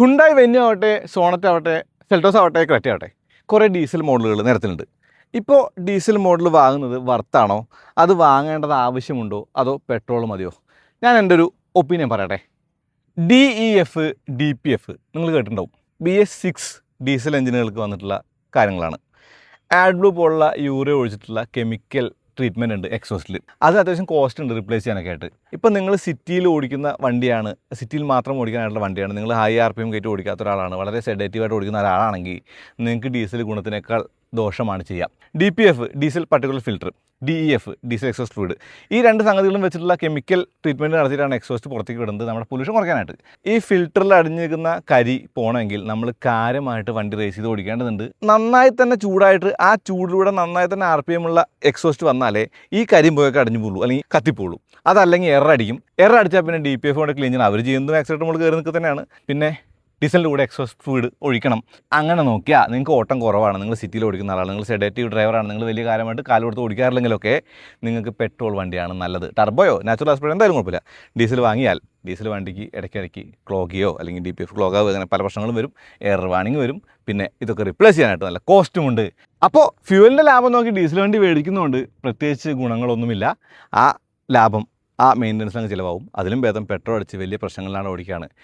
Hyundai Venue ആവട്ടെ Sonet ആവട്ടെ Seltos ആവട്ടെ ക്രെറ്റ ആവട്ടെ കുറേ ഡീസൽ മോഡലുകൾ നിരത്തിലുണ്ട്. ഇപ്പോൾ ഡീസൽ മോഡൽ വാങ്ങുന്നത് വർത്താണോ അത് വാങ്ങേണ്ടത് ആവശ്യമുണ്ടോ? അതോ പെട്രോൾ മതിയോ? ഞാൻ എന്റെ ഒരു ഒപ്പീനിയൻ പറയട്ടെ. D E F D P F നിങ്ങൾ കേട്ടിട്ടുണ്ടാവും. ബി എസ് സിക്സ് ഡീസൽ എഞ്ചിനുകൾക്ക് വന്നിട്ടുള്ള കാര്യങ്ങളാണ്. ആഡ് ബ്ലൂ പോലുള്ള യൂറിയ ഒഴിച്ചിട്ടുള്ള കെമിക്കൽ ട്രീറ്റ്മെന്റ് ഉണ്ട് എക്സോസ്റ്റിൽ അത് അത്യാവശ്യം കോസ്റ്റ് ഉണ്ട് റിപ്ലേസ് ചെയ്യാനൊക്കെ ആയിട്ട്. ഇപ്പം നിങ്ങൾ സിറ്റിയിൽ ഓടിക്കുന്ന വണ്ടിയാണ് സിറ്റിയിൽ മാത്രം ഓടിക്കാനായിട്ടുള്ള വണ്ടിയാണ് നിങ്ങൾ ഹൈ ആർ പി എം കയറ്റി ഓടിക്കാത്ത ഒരാളാണ് വളരെ സെഡേറ്റീവായിട്ട് ഓടിക്കുന്ന ഒരാളാണെങ്കിൽ നിങ്ങൾക്ക് ഡീസൽ ഗുണത്തിനേക്കാൾ ദോഷമാണ് ചെയ്യുക D P F diesel particular filter D E F diesel exhaust fluid ഈ രണ്ട് സംഗതികളും വെച്ചിട്ടുള്ള കെമിക്കൽ ട്രീറ്റ്മെന്റ് നടത്തിയിട്ടാണ് എക്സോസ്റ്റ് പുറത്തേക്ക് വിടുന്നത്. നമ്മുടെ പൊല്യൂഷൻ കുറയ്ക്കാനായിട്ട്. ഈ ഫിൽറ്ററിൽ അടിഞ്ഞിരിക്കുന്ന കരി പോകണമെങ്കിൽ നമ്മൾ കാര്യമായിട്ട് വണ്ടി റേസ് ചെയ്ത് ഓടിക്കേണ്ടതുണ്ട്. നന്നായി തന്നെ ചൂടായിട്ട് ആ ചൂടിലൂടെ നന്നായി തന്നെ ആർ പി എം ഉള്ള എക്സോസ്റ്റ് വന്നാലേ ഈ കരിയും പോയൊക്കെ അടിഞ്ഞു പോകുള്ളൂ അല്ലെങ്കിൽ കത്തിപ്പോളൂ അതല്ലെങ്കിൽ എറ അടിക്കും. എറ അടിച്ചാൽ പിന്നെ ഡി പി എഫ് കൊണ്ട് ക്ലീൻ ചെയ്യണം. അവർ ചെയ്യുന്നതും ആക്സിഡന്റ് നമ്മൾ കയറി നിൽക്കുക തന്നെയാണ്. പിന്നെ ഡീസലിന്റെ കൂടെ എക്സോസ്റ്റ് ഫ്ലൂയിഡ് ഒഴിക്കണം. അങ്ങനെ നോക്കിയാൽ നിങ്ങൾക്ക് ഓട്ടം കുറവാണ്. നിങ്ങൾ സിറ്റിയിൽ ഓടിക്കുന്ന ആളാണ്. നിങ്ങൾ സെഡേറ്റീവ് ഡ്രൈവറാണ് നിങ്ങൾ വലിയ കാര്യമായിട്ട് കാൽ കൊടുത്ത് ഓടിക്കാറില്ലെങ്കിലൊക്കെ നിങ്ങൾക്ക് പെട്രോൾ വണ്ടിയാണ് നല്ലത്. ടർബോയോ നാച്ചുറൽ ആസ്പിറോ എന്തായാലും കുഴപ്പമില്ല. ഡീസൽ വാങ്ങിയാൽ ഡീസൽ വണ്ടിക്ക് ഇടയ്ക്കിടയ്ക്ക് ക്ലോഗിയോ അല്ലെങ്കിൽ ഡി പി എഫ് ക്ലോഗാവോ അങ്ങനെ പല പ്രശ്നങ്ങളും വരും. എയർ വാണിംഗ് വരും. പിന്നെ ഇതൊക്കെ റിപ്ലേസ് ചെയ്യാനായിട്ട് നല്ല കോസ്റ്റും ഉണ്ട്. അപ്പോൾ ഫ്യൂവലിന്റെ ലാഭം നോക്കി ഡീസൽ വണ്ടി മേടിക്കുന്നതുകൊണ്ട് പ്രത്യേകിച്ച് ഗുണങ്ങളൊന്നുമില്ല. ആ ലാഭം ആ മെയിന്റനൻസിനങ്ങ് ചിലവാകും. അതിലും ഭേദം പെട്രോൾ അടിച്ച് വലിയ പ്രശ്നങ്ങളിലാണ് ഓടിക്കുകയാണ്